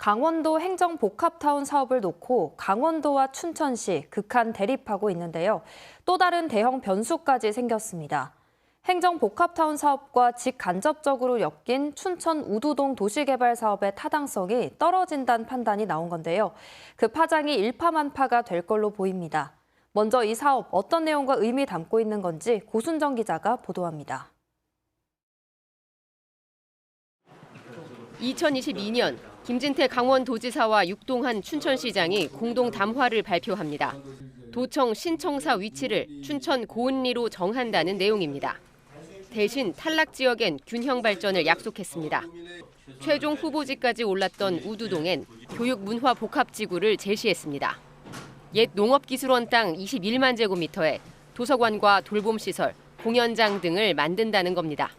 강원도 행정복합타운 사업을 놓고 강원도와 춘천시 극한 대립하고 있는데요. 또 다른 대형 변수까지 생겼습니다. 행정복합타운 사업과 직간접적으로 엮인 춘천 우두동 도시개발 사업의 타당성이 떨어진다는 판단이 나온 건데요. 그 파장이 일파만파가 될 걸로 보입니다. 먼저 이 사업 어떤 내용과 의미 담고 있는 건지 고순정 기자가 보도합니다. 2022년 김진태 강원도지사와 육동한 춘천시장이 공동 담화를 발표합니다. 도청 신청사 위치를 춘천 고은리로 정한다는 내용입니다. 대신 탈락 지역엔 균형 발전을 약속했습니다. 최종 후보지까지 올랐던 우두동엔 교육문화 복합지구를 제시했습니다. 옛 농업기술원 땅 21만 제곱미터에 도서관과 돌봄시설, 공연장 등을 만든다는 겁니다.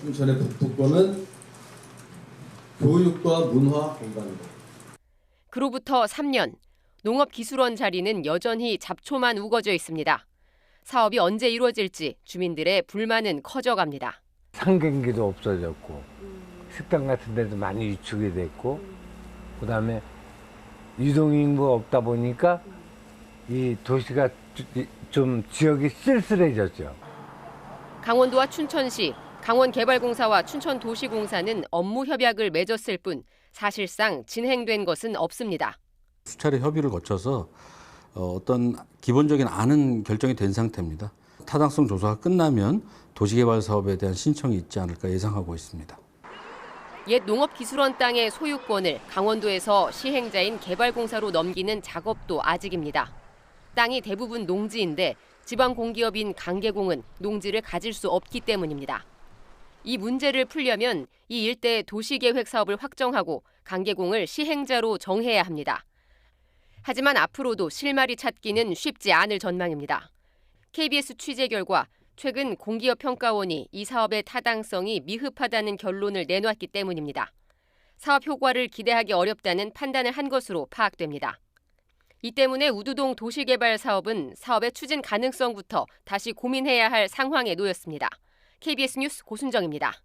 춘천의 북부권은 교육과 문화 공간이다. 그로부터 3년, 농업기술원 자리는 여전히 잡초만 우거져 있습니다. 사업이 언제 이루어질지 주민들의 불만은 커져갑니다. 상경기도 없어졌고 식당 같은 데도 많이 위축이 됐고 그다음에 유동인구가 없다 보니까 이 도시가 주- 좀 지역이 쓸쓸해졌죠. 강원도와 춘천시, 강원개발공사와 춘천도시공사는 업무 협약을 맺었을 뿐 사실상 진행된 것은 없습니다. 수차례 협의를 거쳐서 어, 어떤 기본적인 안은 결정이 된 상태입니다. 타당성 조사가 끝나면 도시개발 사업에 대한 신청이 있지 않을까 예상하고 있습니다. 옛 농업기술원 땅의 소유권을 강원도에서 시행자인 개발공사로 넘기는 작업도 아직입니다. 땅이 대부분 농지인데 지방 공기업인 강계공은 농지를 가질 수 없기 때문입니다. 이 문제를 풀려면 이 일대 도시계획 사업을 확정하고 강계공을 시행자로 정해야 합니다. 하지만 앞으로도 실마리 찾기는 쉽지 않을 전망입니다. KBS 취재 결과 최근 공기업 평가원이 이 사업의 타당성이 미흡하다는 결론을 내놨기 때문입니다. 사업 효과를 기대하기 어렵다는 판단을 한 것으로 파악됩니다. 이 때문에 우두동 도시개발 사업은 사업의 추진 가능성부터 다시 고민해야 할 상황에 놓였습니다. KBS 뉴스 고순정입니다.